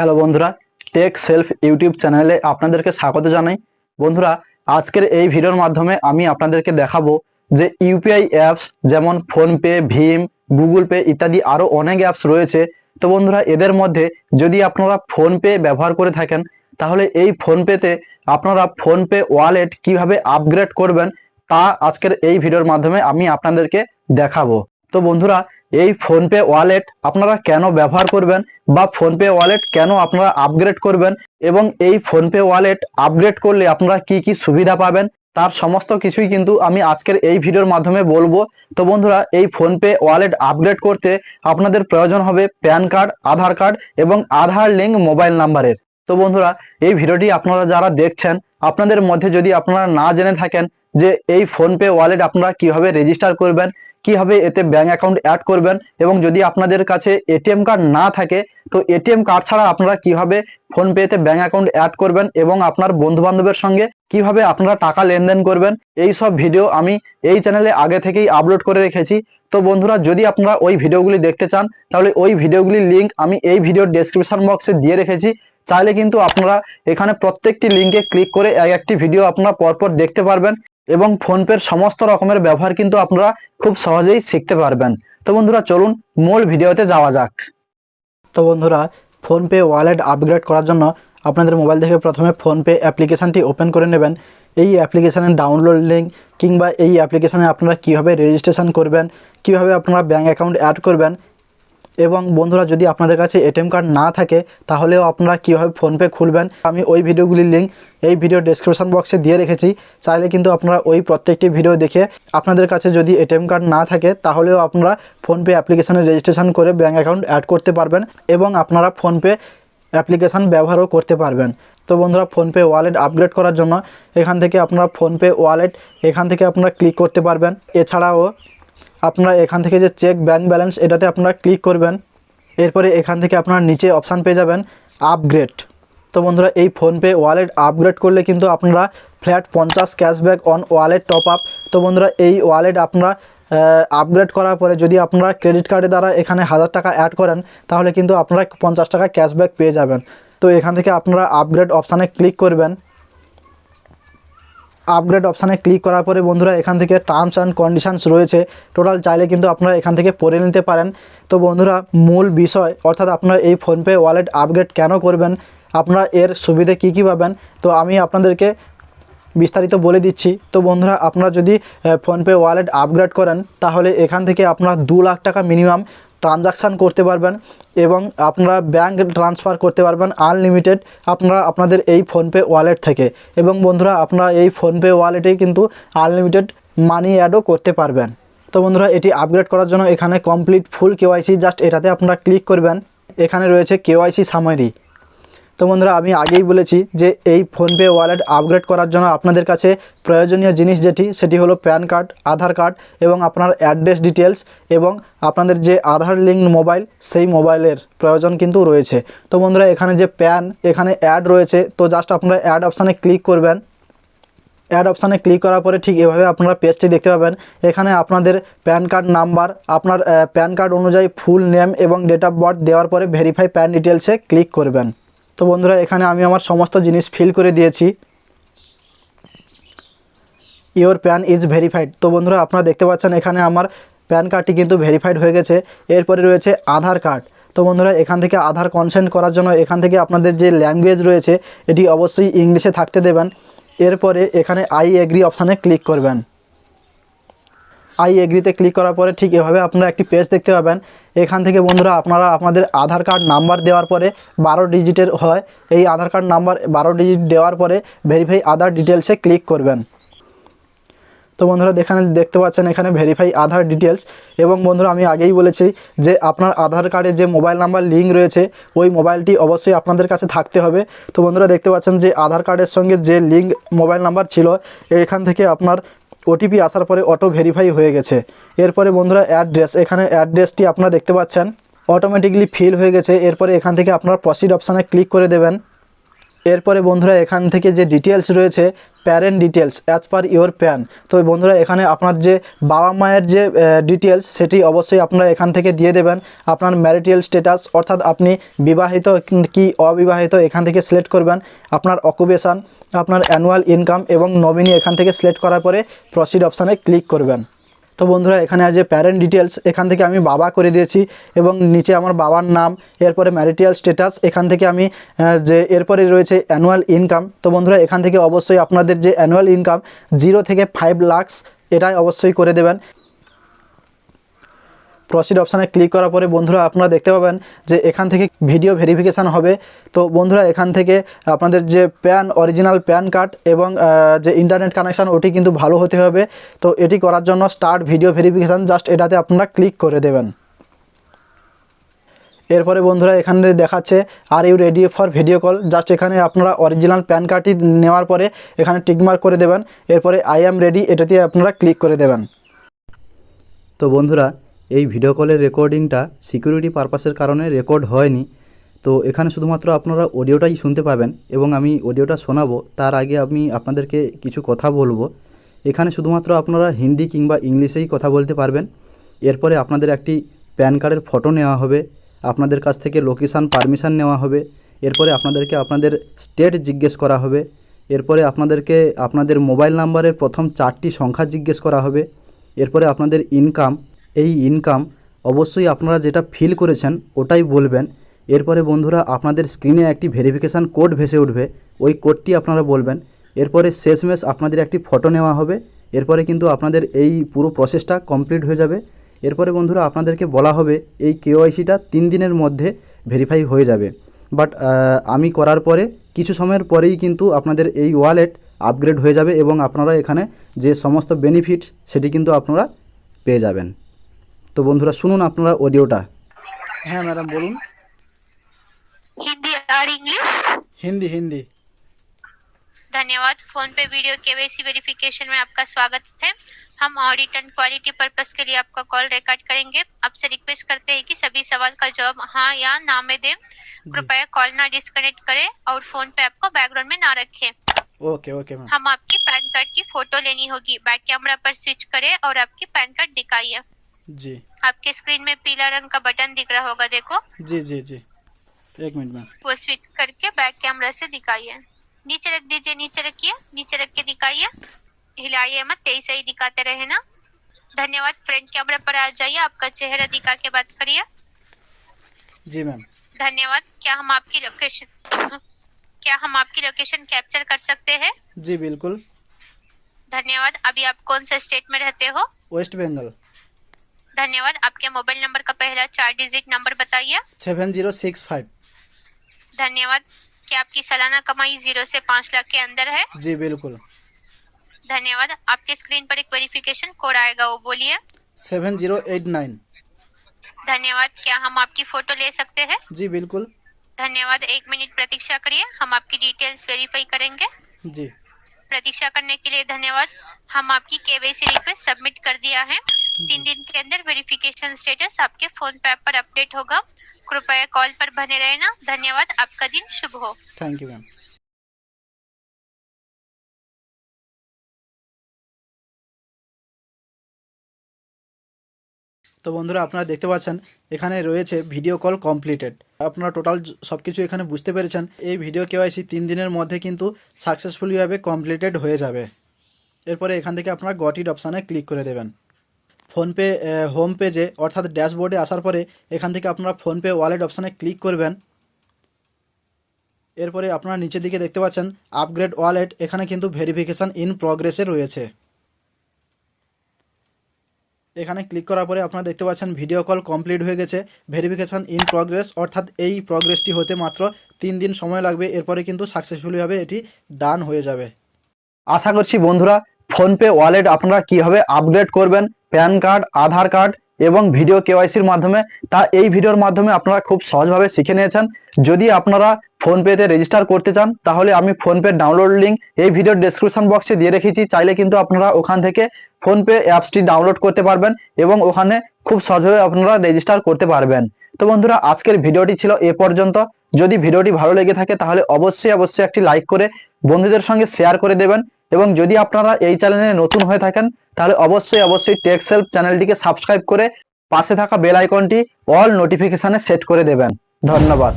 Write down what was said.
Hello বন্ধুরা take self YouTube চ্যানেলে আপনাদেরকে স্বাগত জানাই। বন্ধুরা, আজকের এই ভিডিওর মাধ্যমে আমি আপনাদেরকে দেখাবো যে ইউপিআই অ্যাপস যেমন ফোনপে ভীম গুগল পে ইত্যাদি আরও অনেক অ্যাপস রয়েছে। তো বন্ধুরা, এদের মধ্যে যদি আপনারা ফোনপে ব্যবহার করে থাকেন, তাহলে এই ফোনপেতে আপনারা ফোনপে ওয়ালেট কীভাবে আপগ্রেড করবেন তা আজকের এই ভিডিওর মাধ্যমে আমি আপনাদেরকে দেখাবো। তো বন্ধুরা এই ফোনপে ওয়ালেট আপনারা কেন ব্যবহার করবেন বা ফোনপে ওয়ালেট কেন আপনারা আপগ্রেড করবেন এবং এই ফোনপে ওয়ালেট আপগ্রেড করলে আপনারা কি কি সুবিধা পাবেন তার সমস্ত কিছুই কিন্তু আমি আজকের এই ভিডিওর মাধ্যমে বলব। তো বন্ধুরা, এই ফোনপে ওয়ালেট আপগ্রেড করতে আপনাদের প্রয়োজন হবে প্যান কার্ড আধার কার্ড এবং আধার লিঙ্ক মোবাইল নাম্বারের তো বন্ধুরা, এই ভিডিওটি আপনারা যারা দেখছেন আপনাদের মধ্যে যদি আপনারা না জেনে থাকেন যে এই ফোনপে ওয়ালেট আপনারা কীভাবে রেজিস্টার করবেন, কীভাবে এতে ব্যাংক অ্যাকাউন্ট অ্যাড করবেন এবং যদি আপনাদের কাছে এটিএম কার্ড না থাকে, তো এটিএম কার্ড ছাড়া আপনারা কীভাবে ফোনপেতে ব্যাংক অ্যাকাউন্ট অ্যাড করবেন এবং আপনার বন্ধু বান্ধবের সঙ্গে কীভাবে আপনারা টাকা লেনদেন করবেন, এই সব ভিডিও আমি এই চ্যানেলে আগে থেকেই আপলোড করে রেখেছি। তো বন্ধুরা, যদি আপনারা ওই ভিডিওগুলি দেখতে চান, তাহলে ওই ভিডিওগুলির লিঙ্ক আমি এই ভিডিওর ডেসক্রিপশন বক্সে দিয়ে রেখেছি। চাইলে কিন্তু আপনারা এখানে প্রত্যেকটি লিঙ্কে ক্লিক করে এক একটি ভিডিও আপনারা পরপর দেখতে পারবেন এবং ফোনপের সমস্ত রকমের ব্যবহার কিন্তু আপনারা খুব সহজেই শিখতে পারবেন। তো বন্ধুরা, চলুন মূল ভিডিওতে যাওয়া যাক। তো বন্ধুরা, ফোনপে ওয়ালেট আপগ্রেড করার জন্য আপনাদের মোবাইল থেকে প্রথমে ফোনপে অ্যাপ্লিকেশানটি ওপেন করে নেবেন। এই অ্যাপ্লিকেশানের ডাউনলোড লিঙ্ক কিংবা এই অ্যাপ্লিকেশানে আপনারা কীভাবে রেজিস্ট্রেশন করবেন, কীভাবে আপনারা ব্যাঙ্ক অ্যাকাউন্ট অ্যাড করবেন এবং বন্ধুরা, যদি আপনাদের কাছে এটিএম কার্ড না থাকে, তাহলেও আপনারা কীভাবে ফোনপে খুলবেন, আমি ওই ভিডিওগুলির লিঙ্ক এই ভিডিও ডেসক্রিপশন বক্সে দিয়ে রেখেছি। চাইলে কিন্তু আপনারা ওই প্রত্যেকটি ভিডিও দেখে আপনাদের কাছে যদি এটিএম কার্ড না থাকে, তাহলেও আপনারা ফোনপে অ্যাপ্লিকেশানে রেজিস্ট্রেশন করে ব্যাঙ্ক অ্যাকাউন্ট অ্যাড করতে পারবেন এবং আপনারা ফোনপে অ্যাপ্লিকেশান ব্যবহারও করতে পারবেন। তো বন্ধুরা, ফোনপে ওয়ালেট আপগ্রেড করার জন্য এখান থেকে আপনারা ফোনপে ওয়ালেট এখান থেকে আপনারা ক্লিক করতে পারবেন। এছাড়াও আপনারা এখান থেকে যে চেক ব্যাঙ্ক ব্যালেন্স এটাতে আপনারা ক্লিক করবেন। এরপরে এখান থেকে আপনারা নিচে অপশান পেয়ে যাবেন আপগ্রেড তো বন্ধুরা, এই ফোনপে ওয়ালেট আপগ্রেড করলে কিন্তু আপনারা ফ্ল্যাট পঞ্চাশ cashback on wallet top up তো বন্ধুরা, এই ওয়ালেট আপনারা আপগ্রেড করার পরে যদি আপনারা ক্রেডিট কার্ডের দ্বারা এখানে হাজার টাকা অ্যাড করেন, তাহলে কিন্তু আপনারা পঞ্চাশ টাকা ক্যাশব্যাক পেয়ে যাবেন। তো এখান থেকে আপনারা আপগ্রেড অপশানে ক্লিক করবেন। আপগ্রেড অপশানে ক্লিক করার পরে বন্ধুরা এখান থেকে টার্মস অ্যান্ড কন্ডিশানস রয়েছে। টোটাল চাইলে কিন্তু আপনারা এখান থেকে পড়ে নিতে পারেন। তো বন্ধুরা, মূল বিষয়, অর্থাৎ আপনারা এই ফোনপে ওয়ালেট আপগ্রেড কেন করবেন? আপনারা এর সুবিধে কী কী পাবেন? তো আমি আপনাদেরকে বিস্তারিত বলে দিচ্ছি। তো বন্ধুরা, আপনারা যদি ফোনপে ওয়ালেট আপগ্রেড করেন, তাহলে এখান থেকে আপনারা দু লাখ টাকা মিনিমাম ট্রানজাকশান করতে পারবেন এবং আপনারা ব্যাঙ্ক ট্রান্সফার করতে পারবেন আনলিমিটেড আপনারা আপনাদের এই ফোনপে ওয়ালেট থেকে। এবং বন্ধুরা, আপনারা এই ফোনপে ওয়ালেটেই কিন্তু আনলিমিটেড মানি অ্যাডও করতে পারবেন। তো বন্ধুরা, এটি আপগ্রেড করার জন্য এখানে কমপ্লিট ফুল কেওয়াইসি জাস্ট এটাতে আপনারা ক্লিক করবেন। এখানে রয়েছে কেওয়াইসি সামারি তো বন্ধুরা, আমি আগেই বলেছি যে এই ফোনপে ওয়ালেট আপগ্রেড করার জন্য আপনাদের কাছে প্রয়োজনীয় জিনিস যেটি, সেটি হলো প্যান কার্ড, আধার কার্ড এবং আপনার অ্যাড্রেস ডিটেলস এবং আপনাদের যে আধার লিঙ্ক মোবাইল, সেই মোবাইলের প্রয়োজন কিন্তু রয়েছে। তো বন্ধুরা, এখানে যে প্যান, এখানে অ্যাড রয়েছে। তো জাস্ট আপনারা অ্যাড অপশানে ক্লিক করবেন। অ্যাড অপশানে ক্লিক করার পরে ঠিক এভাবে আপনারা পেজটি দেখতে পাবেন। এখানে আপনাদের প্যান কার্ড নাম্বার, আপনার প্যান কার্ড অনুযায়ী ফুল নেম এবং ডেট অফ বার্থ দেওয়ার পরে ভেরিফাই প্যান ডিটেলসে ক্লিক করবেন। তো বন্ধুরা, এখানে আমি আমার সমস্ত জিনিস ফিল করে দিয়েছি। ইওর প্যান ইজ ভেরিফাইড তো বন্ধুরা, আপনারা দেখতে পাচ্ছেন এখানে আমার প্যান কার্ডটি কিন্তু ভেরিফাইড হয়ে গেছে। এরপরে রয়েছে আধার কার্ড তো বন্ধুরা, এখান থেকে আধার কনসেন্ট করার জন্য এখান থেকে আপনাদের যে ল্যাঙ্গুয়েজ রয়েছে, এটি অবশ্যই ইংলিশে থাকতে দেবেন। এরপরে এখানে আই এগ্রি অপশানে ক্লিক করবেন। আই এগ্রিতে ক্লিক করার পরে ঠিক এভাবে আপনারা একটি পেজ দেখতে পাবেন। এখান থেকে বন্ধুরা আপনারা আপনাদের আধার কার্ড নাম্বার দেওয়ার পরে বারো ডিজিটের হয়। এই আধার কার্ড নাম্বার বারো ডিজিট দেওয়ার পরে ভেরিফাই আধার ডিটেলসে ক্লিক করবেন। তো বন্ধুরা এখানে দেখতে পাচ্ছেন এখানে ভেরিফাই আধার ডিটেলস এবং বন্ধুরা আমি আগেই বলেছি যে আপনার আধার কার্ডে যে মোবাইল নাম্বার লিঙ্ক রয়েছে, ওই মোবাইলটি অবশ্যই আপনাদের কাছে থাকতে হবে। তো বন্ধুরা দেখতে পাচ্ছেন যে আধার কার্ডের সঙ্গে যে লিঙ্ক মোবাইল নাম্বার ছিল, এখান থেকে আপনার ওটিপি আসার পরে অটো ভেরিফাই হয়ে গেছে। এরপরে বন্ধুরা অ্যাড্রেস এখানে অ্যাড্রেসটি আপনারা দেখতে পাচ্ছেন। অটোমেটিকলি ফিল হয়ে গেছে। এরপরে এখান থেকে আপনারা প্রসিড অপশানে ক্লিক করে দেবেন। এরপরে বন্ধুরা এখান থেকে যে ডিটেলস রয়েছে parent details as per your PAN তো বন্ধুরা এখানে আপনার যে বাবা মায়ের যে ডিটেলস সেটি অবশ্যই আপনারা এখান থেকে দিয়ে দেবেন। আপনার ম্যারিটাল স্ট্যাটাস অর্থাৎ আপনি বিবাহিত কি অবিবাহিত, এখান থেকে সিলেক্ট করবেন। আপনার অকুপেশান আপনার অ্যানুয়াল ইনকাম এবং নমিনি এখান থেকে সিলেক্ট করার পরে প্রসিড অপশানে ক্লিক করবেন। তো বন্ধুরা, এখানে আছে প্যারেন্ট ডিটেলস এখান থেকে আমি বাবা করে দিয়েছি এবং নিচে আমার বাবার নাম, এরপরে ম্যারিটিয়াল স্ট্যাটাস এখান থেকে আমি যে এরপরে রয়েছে অ্যানুয়াল ইনকাম তো বন্ধুরা, এখান থেকে অবশ্যই আপনাদের যে অ্যানুয়াল ইনকাম জিরো থেকে ফাইভ লাখস এটাই অবশ্যই করে দেবেন। প্রসিড অপশানে ক্লিক করার পরে বন্ধুরা আপনারা দেখতে পাবেন যে এখান থেকে ভিডিও ভেরিফিকেশান হবে। তো বন্ধুরা এখান থেকে আপনাদের যে প্যান অরিজিনাল প্যান কার্ড এবং যে ইন্টারনেট কানেকশান ওটি কিন্তু ভালো হতে হবে। তো এটি করার জন্য স্টার্ট ভিডিও ভেরিফিকেশান জাস্ট এটাতে আপনারা ক্লিক করে দেবেন। এরপরে বন্ধুরা এখানে দেখাচ্ছে are you ready for video call just এখানে আপনারা অরিজিনাল প্যান কার্ডটি নেওয়ার পরে এখানে টিকমার্ক করে দেবেন। এরপরে আই অ্যাম রেডি এটাতে আপনারা ক্লিক করে দেবেন। তো বন্ধুরা এই ভিডিও কলের রেকর্ডিংটা সিকিউরিটি পারপাসের কারণে রেকর্ড হয়নি। তো এখানে শুধুমাত্র আপনারা অডিওটাই শুনতে পাবেন এবং আমি অডিওটা শোনাবো। তার আগে আমি আপনাদেরকে কিছু কথা বলব। এখানে শুধুমাত্র আপনারা হিন্দি কিংবা ইংলিশেই কথা বলতে পারবেন। এরপরে আপনাদের একটি প্যান কার্ডের ফটো নেওয়া হবে। আপনাদের কাছ থেকে লোকেশান পারমিশন নেওয়া হবে। এরপরে আপনাদেরকে আপনাদের স্টেট জিজ্ঞেস করা হবে। এরপরে আপনাদেরকে আপনাদের মোবাইল নাম্বারের প্রথম চারটি সংখ্যা জিজ্ঞেস করা হবে। এরপরে আপনাদের ইনকাম এই ইনকাম অবশ্যই আপনারা যেটা ফিল করেছেন, ওটাই বলবেন। এরপরে বন্ধুরা, আপনাদের স্ক্রিনে একটি ভেরিফিকেশান কোড ভেসে উঠবে। ওই কোডটি আপনারা বলবেন। এরপরে শেষমেশ আপনাদের একটি ফটো নেওয়া হবে। এরপরে কিন্তু আপনাদের এই পুরো প্রসেসটা কমপ্লিট হয়ে যাবে। এরপরে বন্ধুরা, আপনাদেরকে বলা হবে, এই কেওয়াইসিটা তিন দিনের মধ্যে ভেরিফাই হয়ে যাবে। বাট আমি করার পরে, কিছু সময়ের পরেই কিন্তু আপনাদের এই ওয়ালেট আপগ্রেড হয়ে যাবে এবং আপনারা এখানে যে সমস্ত বেনিফিটস সেটি কিন্তু আপনারা পেয়ে যাবেন। তো বন্ধুরা শুনুন আপনারা অডিওটা হ্যাঁ ম্যাডাম বলুন हिंदी और इंग्लिश হিন্দি হিন্দি धन्यवाद फोन पे वीडियो केवाईसी वेरिफिकेशन में आपका स्वागत है हम ऑडिट एंड क्वालिटी पर्पस के लिए आपका कॉल रिकॉर्ड करेंगे आपसे रिक्वेस्ट करते हैं कि सभी सवाल का जवाब हाँ या ना में दें कृपया कॉल ना डिस्कनेक्ट करें और फोन पे आपको बैकग्राउंड में ना रखें ওকে ওকে ম্যাম हम आपकी पैन कार्ड की फोटो लेनी होगी बैक कैमरा पर स्विच करें और आपकी पैन कार्ड दिखाइए जी। आपके स्क्रीन में पीला रंग का बटन दिख रहा होगा देखो। जी जी जी। एक मिनट मैम। वो स्विच करके बैक कैमरा से दिखाइए। नीचे रख दीजिए नीचे रखिए नीचे रख के दिखाइए। हिलाइए मत तेईस सही दिखाते रहे ना। धन्यवाद फ्रंट कैमरा पर आ जाइए आपका चेहरा दिखा के बात करिए। जी मैम। धन्यवाद क्या हम आपकी लोकेशन क्या हम आपकी लोकेशन कैप्चर कर सकते हैं? जी बिल्कुल। धन्यवाद अभी आप कौन से स्टेट में रहते हो? वेस्ट बंगाल धन्यवाद। आपके मोबाइल नंबर का पहला चार डिजिट नंबर बताइए। Seven zero six five. धन्यवाद। क्या आपकी सालाना कमाई ज़ीरो से पाँच लाख के अंदर है? जी बिल्कुल। धन्यवाद। आपके स्क्रीन पर एक वेरिफिकेशन कोड आएगा वो बोलिए। Seven zero eight nine. धन्यवाद। क्या हम आपकी फ़ोटो ले सकते हैं? जी बिल्कुल। धन्यवाद। एक मिनट प्रतीक्षा करिए। हम आपकी डिटेल्स वेरीफाई करेंगे। जी। प्रतीक्षा करने के लिए धन्यवाद। हम आपकी केवाईसी रिक्वेस्ट सबमिट कर दिया है। तीन दिन के अंदर वेरिफिकेशन स्टेटस आपके फोन पे पर अपडेट होगा कृपया कॉल पर बने रहना धन्यवाद आपका दिन शुभ हो थैंक यू मैम তো বন্ধুরা আপনারা দেখতে পাচ্ছেন এখানে রয়েছে ভিডিও কল কমপ্লিটেড আপনারা টোটাল সব কিছু এখানে বুঝতে পেরেছেন এই ভিডিও কেওয়াইসি তিন দিনের মধ্যে কিন্তু সাকসেসফুলিভাবে কমপ্লিটেড হয়ে যাবে এরপরে এখান থেকে আপনারা গট ইট অপশানে ক্লিক করে দেবেন ফোনপে হোম পেজে অর্থাৎ ড্যাশবোর্ডে আসার পরে এখান থেকে আপনারা ফোনপে ওয়ালেট অপশানে ক্লিক করবেন। এরপরে আপনারা নিচের দিকে দেখতে পাচ্ছেন আপগ্রেড ওয়ালেট, এখানে কিন্তু ভেরিফিকেশান ইন প্রগ্রেসে রয়েছে। এখানে ক্লিক করার পরে আপনারা দেখতে পাচ্ছেন ভিডিও কল কমপ্লিট হয়ে গেছে, ভেরিফিকেশান ইন প্রগ্রেস, অর্থাৎ এই প্রগ্রেসটি হতে মাত্র তিন দিন সময় লাগবে, এরপরে কিন্তু সাকসেসফুলিভাবে এটি ডান হয়ে যাবে। আশা করছি বন্ধুরা, ফোনপে ওয়ালেট আপনারা কীভাবে আপগ্রেড করবেন প্যান কার্ড, আধার কার্ড এবং ভিডিও কেওয়াইসির মাধ্যমে তা এই ভিডিওর মাধ্যমে আপনারা খুব সহজভাবে শিখে নিয়েছেন। যদি আপনারা ফোনপেতে রেজিস্টার করতে চান, তাহলে আমি ফোনপে ডাউনলোড লিঙ্ক এই ভিডিওর ডেসক্রিপশন বক্সে দিয়ে রেখেছি। চাইলে কিন্তু আপনারা ওখান থেকে ফোনপে অ্যাপসটি ডাউনলোড করতে পারবেন এবং ওখানে খুব সহজভাবে আপনারা রেজিস্টার করতে পারবেন। তো বন্ধুরা, আজকের ভিডিওটি ছিল এ পর্যন্ত। যদি ভিডিওটি ভালো লেগে থাকে, তাহলে অবশ্যই অবশ্যই একটি লাইক করে বন্ধুদের সঙ্গে শেয়ার করে দেবেন। এবং যদি আপনারা এই চ্যানেলে নতুন হয়ে থাকেন তাহলে অবশ্যই অবশ্যই টেক সেলফ চ্যানেলটিকে সাবস্ক্রাইব করে পাশে থাকা বেল আইকনটি অল নোটিফিকেশানে সেট করে দেবেন। ধন্যবাদ।